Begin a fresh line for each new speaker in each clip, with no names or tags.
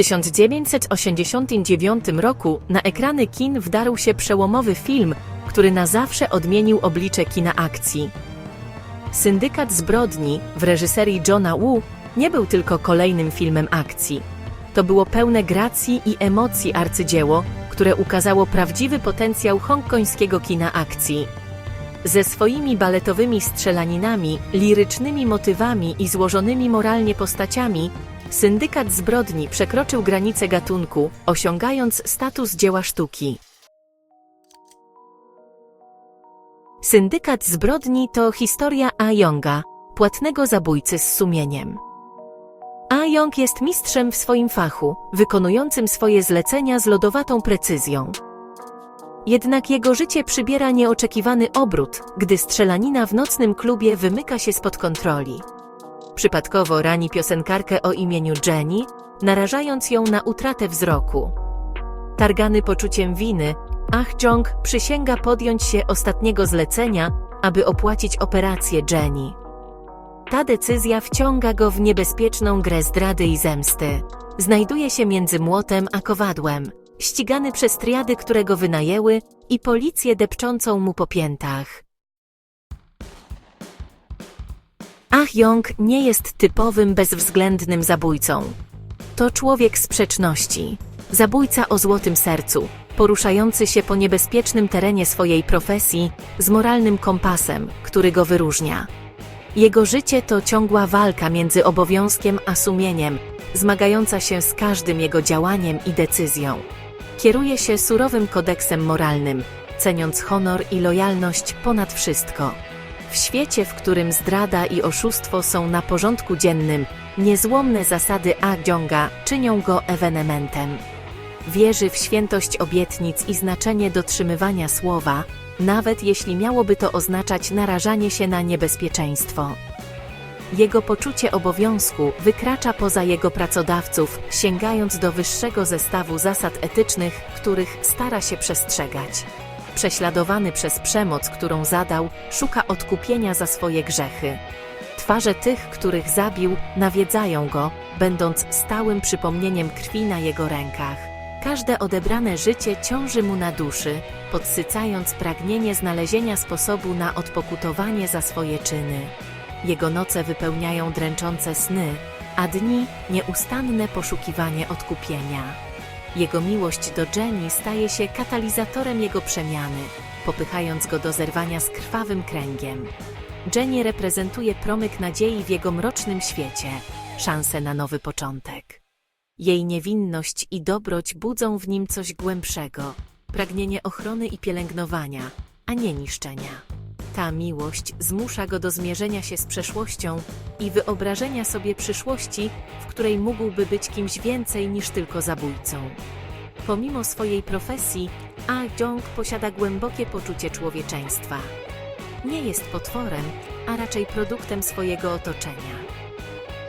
1989 roku na ekrany kin wdarł się przełomowy film, który na zawsze odmienił oblicze kina akcji. Syndykat zbrodni w reżyserii Johna Woo nie był tylko kolejnym filmem akcji. To było pełne gracji i emocji arcydzieło, które ukazało prawdziwy potencjał hongkońskiego kina akcji. Ze swoimi baletowymi strzelaninami, lirycznymi motywami i złożonymi moralnie postaciami, Syndykat zbrodni przekroczył granice gatunku, osiągając status dzieła sztuki. Syndykat zbrodni to historia A. Yonga, płatnego zabójcy z sumieniem. A. Yong jest mistrzem w swoim fachu, wykonującym swoje zlecenia z lodowatą precyzją. Jednak jego życie przybiera nieoczekiwany obrót, gdy strzelanina w nocnym klubie wymyka się spod kontroli. Przypadkowo rani piosenkarkę o imieniu Jenny, narażając ją na utratę wzroku. Targany poczuciem winy, Ah Jong przysięga podjąć się ostatniego zlecenia, aby opłacić operację Jenny. Ta decyzja wciąga go w niebezpieczną grę zdrady i zemsty. Znajduje się między młotem a kowadłem, ścigany przez triady, które go wynajęły i policję depczącą mu po piętach. Ach Yong nie jest typowym, bezwzględnym zabójcą. To człowiek sprzeczności. Zabójca o złotym sercu, poruszający się po niebezpiecznym terenie swojej profesji z moralnym kompasem, który go wyróżnia. Jego życie to ciągła walka między obowiązkiem a sumieniem, zmagająca się z każdym jego działaniem i decyzją. Kieruje się surowym kodeksem moralnym, ceniąc honor i lojalność ponad wszystko. W świecie, w którym zdrada i oszustwo są na porządku dziennym, niezłomne zasady A. Dzionga czynią go ewenementem. Wierzy w świętość obietnic i znaczenie dotrzymywania słowa, nawet jeśli miałoby to oznaczać narażanie się na niebezpieczeństwo. Jego poczucie obowiązku wykracza poza jego pracodawców, sięgając do wyższego zestawu zasad etycznych, których stara się przestrzegać. Prześladowany przez przemoc, którą zadał, szuka odkupienia za swoje grzechy. Twarze tych, których zabił, nawiedzają go, będąc stałym przypomnieniem krwi na jego rękach. Każde odebrane życie ciąży mu na duszy, podsycając pragnienie znalezienia sposobu na odpokutowanie za swoje czyny. Jego noce wypełniają dręczące sny, a dni nieustanne poszukiwanie odkupienia. Jego miłość do Jenny staje się katalizatorem jego przemiany, popychając go do zerwania z krwawym kręgiem. Jenny reprezentuje promyk nadziei w jego mrocznym świecie, szansę na nowy początek. Jej niewinność i dobroć budzą w nim coś głębszego, pragnienie ochrony i pielęgnowania, a nie niszczenia. Ta miłość zmusza go do zmierzenia się z przeszłością i wyobrażenia sobie przyszłości, w której mógłby być kimś więcej niż tylko zabójcą. Pomimo swojej profesji, Ah Jong posiada głębokie poczucie człowieczeństwa. Nie jest potworem, a raczej produktem swojego otoczenia.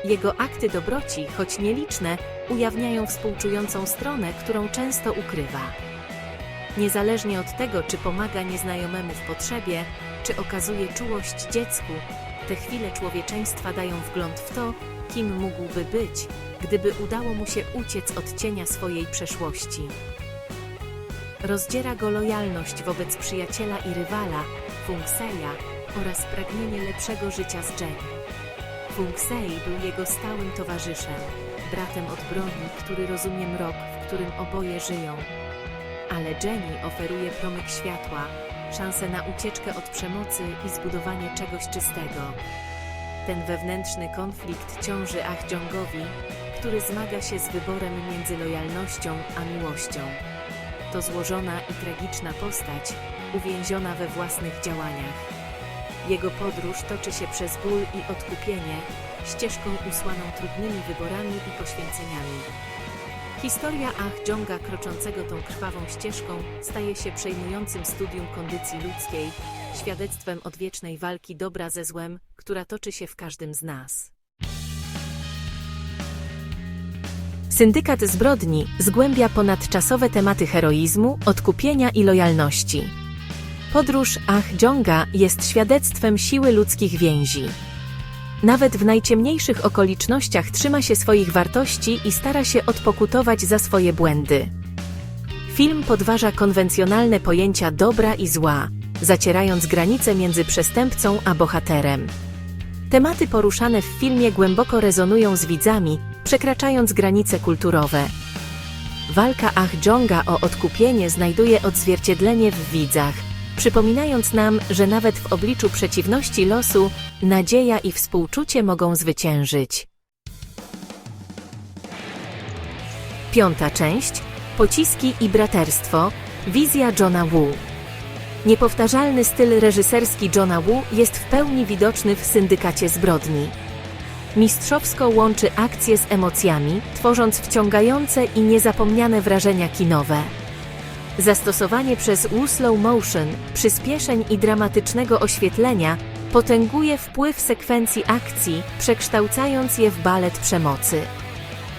Jego akty dobroci, choć nieliczne, ujawniają współczującą stronę, którą często ukrywa. Niezależnie od tego, czy pomaga nieznajomemu w potrzebie, czy okazuje czułość dziecku, te chwile człowieczeństwa dają wgląd w to, kim mógłby być, gdyby udało mu się uciec od cienia swojej przeszłości. Rozdziera go lojalność wobec przyjaciela i rywala, Fungseja, oraz pragnienie lepszego życia z Jenny. Fungsei był jego stałym towarzyszem, bratem od broni, który rozumie mrok, w którym oboje żyją. Ale Jenny oferuje promyk światła, szansę na ucieczkę od przemocy i zbudowanie czegoś czystego. Ten wewnętrzny konflikt ciąży Ah który zmaga się z wyborem między lojalnością a miłością. To złożona i tragiczna postać, uwięziona we własnych działaniach. Jego podróż toczy się przez ból i odkupienie, ścieżką usłaną trudnymi wyborami i poświęceniami. Historia Ach Jonga kroczącego tą krwawą ścieżką staje się przejmującym studium kondycji ludzkiej, świadectwem odwiecznej walki dobra ze złem, która toczy się w każdym z nas. Syndykat zbrodni zgłębia ponadczasowe tematy heroizmu, odkupienia i lojalności. Podróż Ach Jonga jest świadectwem siły ludzkich więzi. Nawet w najciemniejszych okolicznościach trzyma się swoich wartości i stara się odpokutować za swoje błędy. Film podważa konwencjonalne pojęcia dobra i zła, zacierając granice między przestępcą a bohaterem. Tematy poruszane w filmie głęboko rezonują z widzami, przekraczając granice kulturowe. Walka Ach Jonga o odkupienie znajduje odzwierciedlenie w widzach, przypominając nam, że nawet w obliczu przeciwności losu, nadzieja i współczucie mogą zwyciężyć. Piąta część Pociski i braterstwo Wizja Johna Woo. Niepowtarzalny styl reżyserski Johna Woo jest w pełni widoczny w syndykacie zbrodni. Mistrzowsko łączy akcje z emocjami, tworząc wciągające i niezapomniane wrażenia kinowe. Zastosowanie przez Woo slow motion, przyspieszeń i dramatycznego oświetlenia potęguje wpływ sekwencji akcji, przekształcając je w balet przemocy.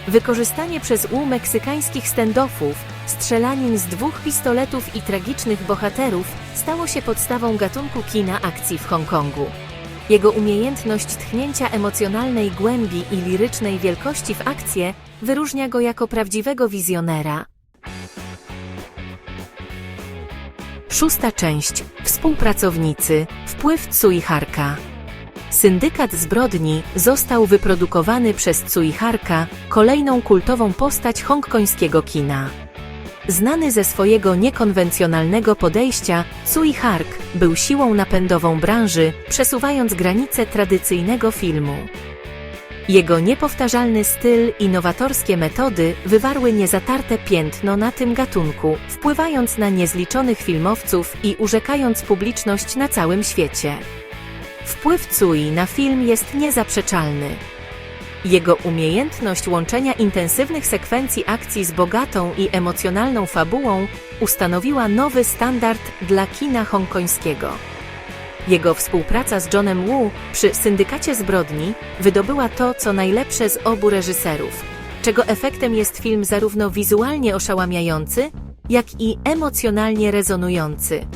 Wykorzystanie przez U meksykańskich standoffów, strzelanin z dwóch pistoletów i tragicznych bohaterów stało się podstawą gatunku kina akcji w Hongkongu. Jego umiejętność tchnięcia emocjonalnej głębi i lirycznej wielkości w akcję wyróżnia go jako prawdziwego wizjonera. Szósta część. Współpracownicy. Wpływ Tsui Harka. Syndykat zbrodni został wyprodukowany przez Tsui Harka, kolejną kultową postać hongkońskiego kina. Znany ze swojego niekonwencjonalnego podejścia, Tsui Hark był siłą napędową branży, przesuwając granice tradycyjnego filmu. Jego niepowtarzalny styl i nowatorskie metody wywarły niezatarte piętno na tym gatunku, wpływając na niezliczonych filmowców i urzekając publiczność na całym świecie. Wpływ Tsui na film jest niezaprzeczalny. Jego umiejętność łączenia intensywnych sekwencji akcji z bogatą i emocjonalną fabułą ustanowiła nowy standard dla kina hongkońskiego. Jego współpraca z Johnem Woo przy Syndykacie Zbrodni wydobyła to, co najlepsze z obu reżyserów, czego efektem jest film zarówno wizualnie oszałamiający, jak i emocjonalnie rezonujący.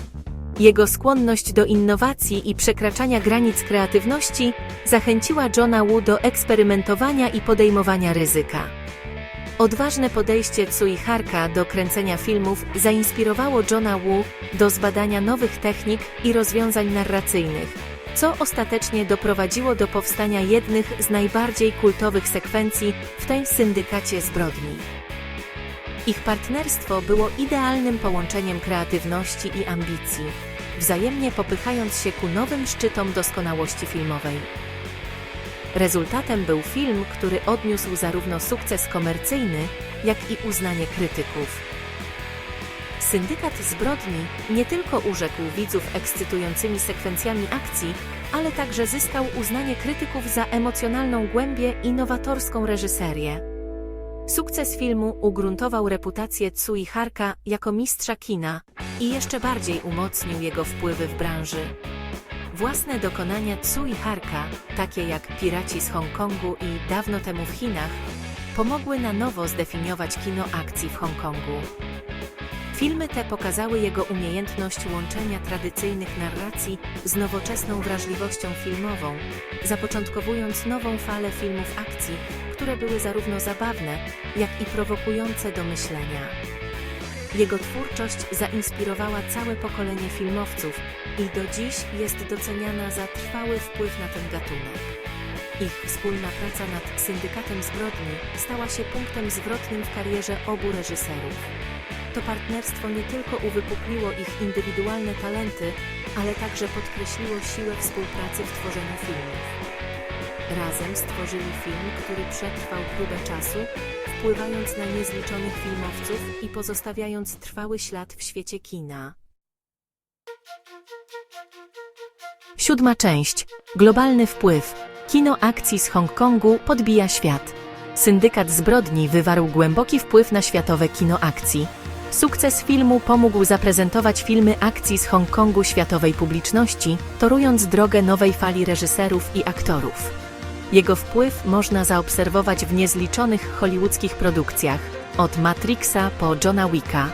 Jego skłonność do innowacji i przekraczania granic kreatywności zachęciła Johna Woo do eksperymentowania i podejmowania ryzyka. Odważne podejście Tsui Harka do kręcenia filmów zainspirowało Johna Woo do zbadania nowych technik i rozwiązań narracyjnych, co ostatecznie doprowadziło do powstania jednych z najbardziej kultowych sekwencji w tej syndykacie zbrodni. Ich partnerstwo było idealnym połączeniem kreatywności i ambicji, wzajemnie popychając się ku nowym szczytom doskonałości filmowej. Rezultatem był film, który odniósł zarówno sukces komercyjny, jak i uznanie krytyków. Syndykat zbrodni nie tylko urzekł widzów ekscytującymi sekwencjami akcji, ale także zyskał uznanie krytyków za emocjonalną głębię i nowatorską reżyserię. Sukces filmu ugruntował reputację Tsui Harka jako mistrza kina i jeszcze bardziej umocnił jego wpływy w branży. Własne dokonania Tsui Harka, takie jak Piraci z Hongkongu i Dawno temu w Chinach, pomogły na nowo zdefiniować kino akcji w Hongkongu. Filmy te pokazały jego umiejętność łączenia tradycyjnych narracji z nowoczesną wrażliwością filmową, zapoczątkowując nową falę filmów akcji, które były zarówno zabawne, jak i prowokujące do myślenia. Jego twórczość zainspirowała całe pokolenie filmowców i do dziś jest doceniana za trwały wpływ na ten gatunek. Ich wspólna praca nad syndykatem zbrodni stała się punktem zwrotnym w karierze obu reżyserów. To partnerstwo nie tylko uwypukliło ich indywidualne talenty, ale także podkreśliło siłę współpracy w tworzeniu filmów. Razem stworzyli film, który przetrwał próbę czasu, wpływając na niezliczonych filmowców i pozostawiając trwały ślad w świecie kina. Siódma część. Globalny wpływ. Kino akcji z Hongkongu podbija świat. Syndykat zbrodni wywarł głęboki wpływ na światowe kino akcji. Sukces filmu pomógł zaprezentować filmy akcji z Hongkongu światowej publiczności, torując drogę nowej fali reżyserów i aktorów. Jego wpływ można zaobserwować w niezliczonych hollywoodzkich produkcjach, od Matrixa po Johna Wicka.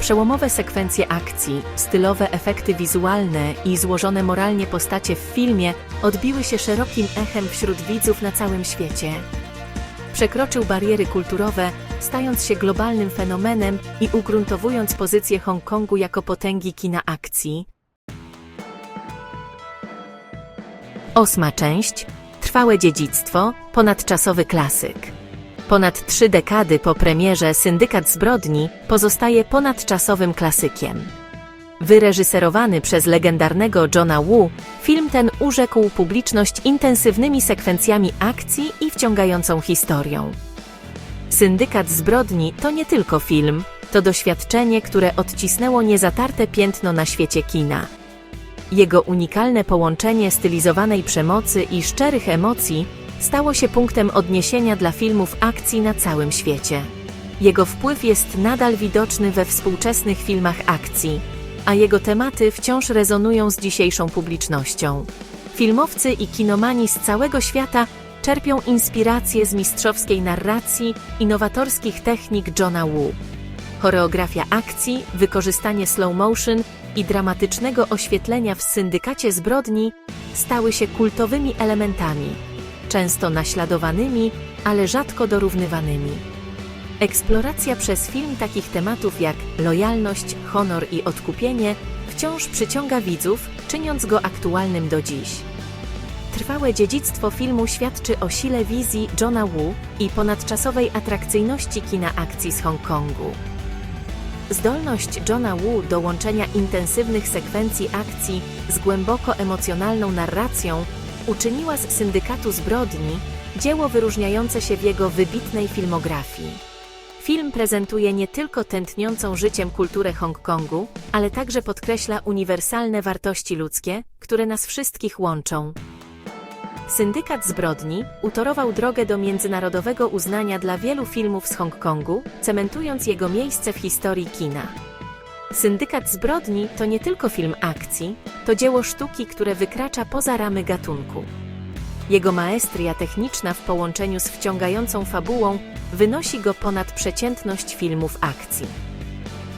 Przełomowe sekwencje akcji, stylowe efekty wizualne i złożone moralnie postacie w filmie odbiły się szerokim echem wśród widzów na całym świecie. Przekroczył bariery kulturowe, stając się globalnym fenomenem i ugruntowując pozycję Hongkongu jako potęgi kina akcji. Ósma część. Trwałe dziedzictwo, ponadczasowy klasyk. Ponad trzy dekady po premierze Syndykat Zbrodni pozostaje ponadczasowym klasykiem. Wyreżyserowany przez legendarnego Johna Woo, film ten urzekł publiczność intensywnymi sekwencjami akcji i wciągającą historią. Syndykat Zbrodni to nie tylko film, to doświadczenie, które odcisnęło niezatarte piętno na świecie kina. Jego unikalne połączenie stylizowanej przemocy i szczerych emocji stało się punktem odniesienia dla filmów akcji na całym świecie. Jego wpływ jest nadal widoczny we współczesnych filmach akcji, a jego tematy wciąż rezonują z dzisiejszą publicznością. Filmowcy i kinomani z całego świata czerpią inspiracje z mistrzowskiej narracji i nowatorskich technik Johna Woo. Choreografia akcji, wykorzystanie slow motion i dramatycznego oświetlenia w syndykacie zbrodni stały się kultowymi elementami, często naśladowanymi, ale rzadko dorównywanymi. Eksploracja przez film takich tematów jak lojalność, honor i odkupienie wciąż przyciąga widzów, czyniąc go aktualnym do dziś. Trwałe dziedzictwo filmu świadczy o sile wizji Johna Woo i ponadczasowej atrakcyjności kina akcji z Hongkongu. Zdolność Johna Woo do łączenia intensywnych sekwencji akcji z głęboko emocjonalną narracją uczyniła z syndykatu zbrodni dzieło wyróżniające się w jego wybitnej filmografii. Film prezentuje nie tylko tętniącą życiem kulturę Hongkongu, ale także podkreśla uniwersalne wartości ludzkie, które nas wszystkich łączą. Syndykat zbrodni utorował drogę do międzynarodowego uznania dla wielu filmów z Hongkongu, cementując jego miejsce w historii kina. Syndykat zbrodni to nie tylko film akcji, to dzieło sztuki, które wykracza poza ramy gatunku. Jego maestria techniczna w połączeniu z wciągającą fabułą wynosi go ponad przeciętność filmów akcji.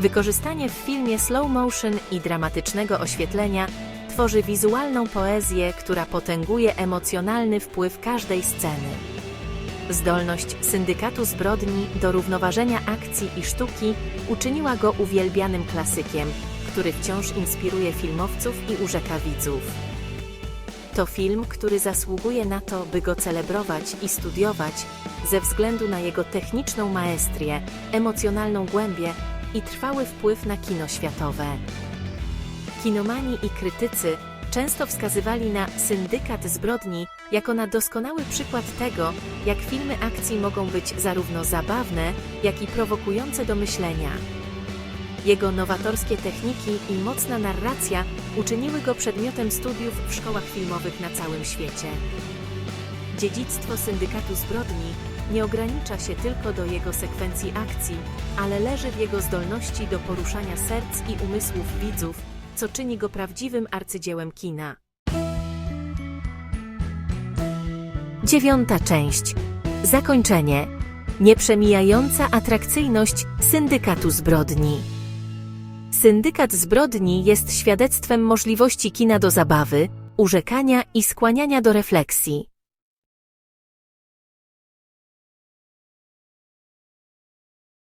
Wykorzystanie w filmie slow motion i dramatycznego oświetlenia tworzy wizualną poezję, która potęguje emocjonalny wpływ każdej sceny. Zdolność syndykatu zbrodni do równoważenia akcji i sztuki uczyniła go uwielbianym klasykiem, który wciąż inspiruje filmowców i urzeka widzów. To film, który zasługuje na to, by go celebrować i studiować ze względu na jego techniczną maestrię, emocjonalną głębię i trwały wpływ na kino światowe. Kinomani i krytycy często wskazywali na syndykat zbrodni jako na doskonały przykład tego, jak filmy akcji mogą być zarówno zabawne, jak i prowokujące do myślenia. Jego nowatorskie techniki i mocna narracja uczyniły go przedmiotem studiów w szkołach filmowych na całym świecie. Dziedzictwo syndykatu zbrodni nie ogranicza się tylko do jego sekwencji akcji, ale leży w jego zdolności do poruszania serc i umysłów widzów, co czyni go prawdziwym arcydziełem kina. Dziewiąta część. Zakończenie. Nieprzemijająca atrakcyjność syndykatu zbrodni. Syndykat zbrodni jest świadectwem możliwości kina do zabawy, urzekania i skłaniania do refleksji.